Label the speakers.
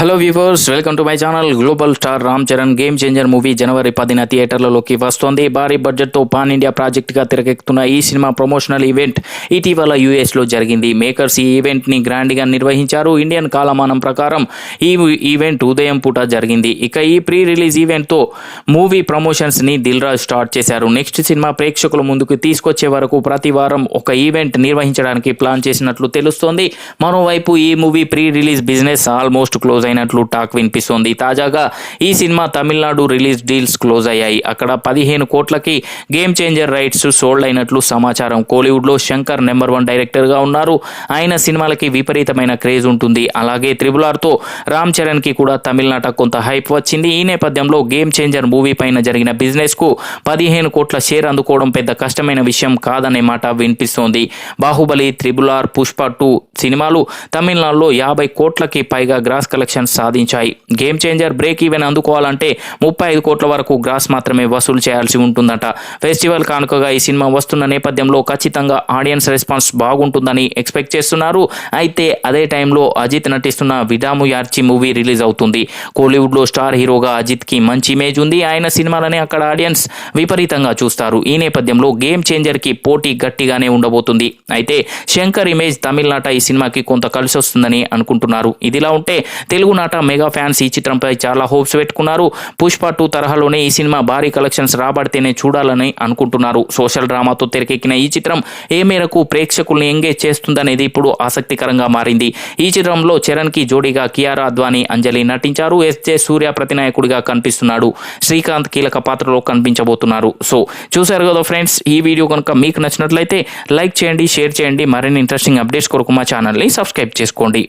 Speaker 1: Hello viewers welcome to my channel global star Ram Charan game changer movie జనవరి పదిన థియేటర్లలోకి వస్తోంది. భారీ బడ్జెట్తో పాన్ ఇండియా ప్రాజెక్ట్గా తెరకెక్కుతున్న ఈ సినిమా ప్రమోషనల్ ఈవెంట్ ఇటీవల యూఎస్లో జరిగింది. మేకర్స్ ఈ ఈవెంట్ని గ్రాండ్గా నిర్వహించారు. ఇండియన్ కాలమానం ప్రకారం ఈ ఈవెంట్ ఉదయం పూట జరిగింది. ఇక ఈ ప్రీ రిలీజ్ ఈవెంట్తో మూవీ ప్రమోషన్స్ని దిల్ రాజ్ స్టార్ట్ చేశారు. నెక్స్ట్ సినిమా ప్రేక్షకుల ముందుకు తీసుకొచ్చే వరకు ప్రతి వారం ఒక ఈవెంట్ నిర్వహించడానికి ప్లాన్ చేసినట్లు తెలుస్తోంది. మరోవైపు ఈ movie pre release business almost close అయినట్లు టాక్ వినిపిస్తోంది. తాజాగా ఈ cinema Tamil Nadu release deals close అయ్యాయి. అక్కడ పదిహేను కోట్లకి గేమ్ చేంజర్ రైట్స్ సోల్డ్ అయినట్లు సమాచారం. కోలీవుడ్లో శంకర్ నెంబర్ వన్ డైరెక్టర్గా ఉన్నారు. ఆయన సినిమాలకి విపరీతమైన క్రేజ్ ఉంటుంది. అలాగే త్రిబుల్ ఆర్తో రామ్ చరణ్కి కూడా తమిళనాట కొంత హైప్ వచ్చింది. ఈ నేపథ్యంలో గేమ్ చేంజర్ మూవీ పైన జరిగిన బిజినెస్కు పదిహేను కోట్ల షేర్ అందుకోవడం పెద్ద కష్టమైన విషయం కాదనే మాట వినిపిస్తోంది. Baahubali triple R Pushpa two సినిమాలు తమిళనాడులో యాభై కోట్లకి పైగా గ్రాస్ కలెక్షన్ సాధించాయి. గేమ్ చేంజర్ బ్రేక్ ఈవెన్ అందుకోవాలంటే ముప్పై ఐదు కోట్ల వరకు గ్రాస్ మాత్రమే వసూలు చేయాల్సి ఉంటుందట. ఫెస్టివల్ కానుకగా ఈ సినిమా వస్తున్న నేపథ్యంలో ఖచ్చితంగా ఆడియన్స్ రెస్పాన్స్ బాగుంటుందని ఎక్స్పెక్ట్ చేస్తున్నారు. అయితే అదే టైంలో అజిత్ నటిస్తున్న విడాము యార్చి మూవీ రిలీజ్ అవుతుంది. కోలీవుడ్లో స్టార్ హీరోగా అజిత్కి మంచి ఇమేజ్ ఉంది. ఆయన సినిమాలని అక్కడ ఆడియన్స్ విపరీతంగా చూస్తారు. ఈ నేపథ్యంలో గేమ్ చేంజర్కి పోటీ గట్టిగానే ఉండబోతుంది. అయితే శంకర్ ఇమేజ్ తమిళనాట ఈ సినిమాకి కొంత కలిసి వస్తుందని అనుకుంటున్నారు. ఇదిలా ఉంటే తెలుగు తెలుగునాట మెగా ఫ్యాన్స్ ఈ చిత్రంపై చాలా హోప్స్ పెట్టుకున్నారు. పుష్ప టూ తరహాలోనే ఈ సినిమా భారీ కలెక్షన్స్ రాబడితేనే చూడాలని అనుకుంటున్నారు. సోషల్ డ్రామాతో తెరకెక్కిన ఈ చిత్రం ఏ మేరకు ప్రేక్షకుల్ని ఎంగేజ్ చేస్తుందనేది ఇప్పుడు ఆసక్తికరంగా మారింది. ఈ చిత్రంలో చరణ్కి జోడీగా కియారా అద్వానీ అంజలి నటించారు. ఎస్జే సూర్య ప్రతినాయకుడిగా కనిపిస్తున్నాడు. శ్రీకాంత్ కీలక పాత్రలో కనిపించబోతున్నారు. సో చూశారు కదా ఫ్రెండ్స్ ఈ వీడియో కనుక మీకు నచ్చినట్లయితే లైక్ చేయండి షేర్ చేయండి. మరిన్ని ఇంట్రెస్టింగ్ అప్డేట్స్ కొరకు మా ఛానల్ని సబ్స్క్రైబ్ చేసుకోండి.